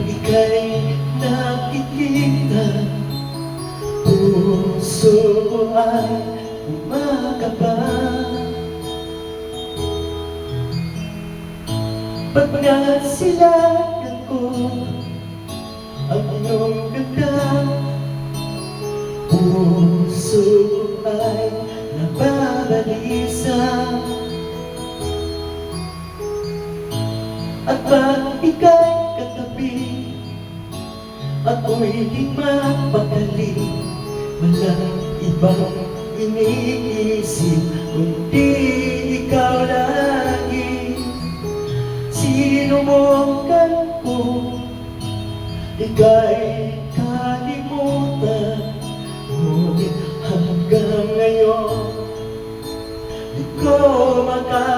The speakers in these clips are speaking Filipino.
Ika'y nakikita Puso ko ay umakaba Pag nasilayan ko Ang iyong ganda. Puso ay nababalisa. At pag ika'y katabi. Ako'y di mapakali Walang ibang iniisip Kundi ikaw lagi. Sino mo ko Ika'y kalimutan. Ngunit hanggang ngayon Di ko makakayanan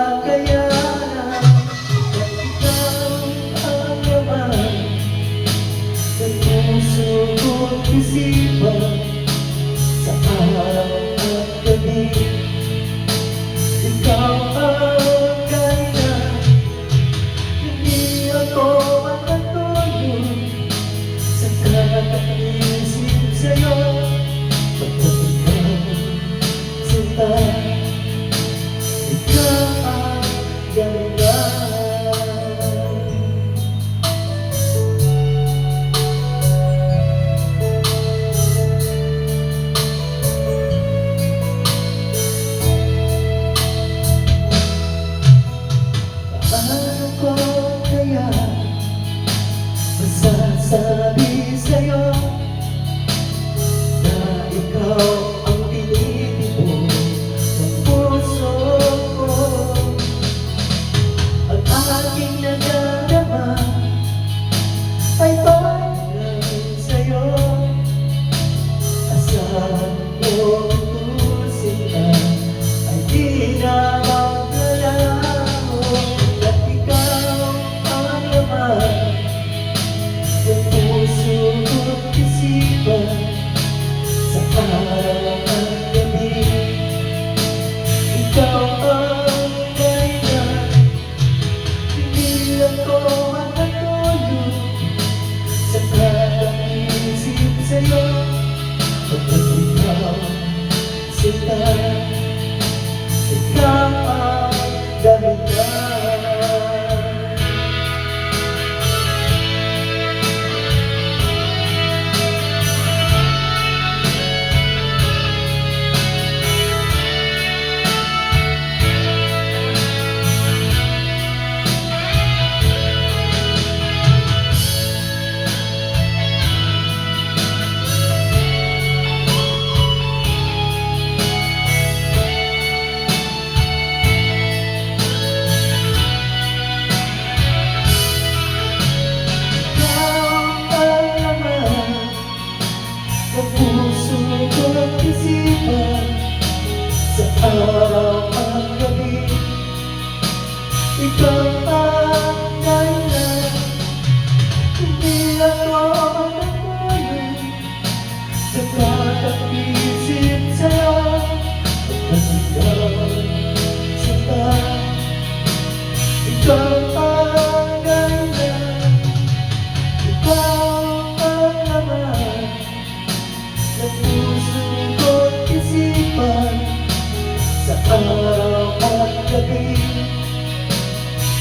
sila isipan Sa araw at gabi Ikaw ang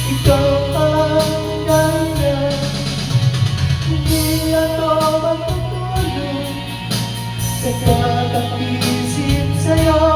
Ikaw ang dahilan Hindi ako magpatuloy Sa kakapisip sa'yo.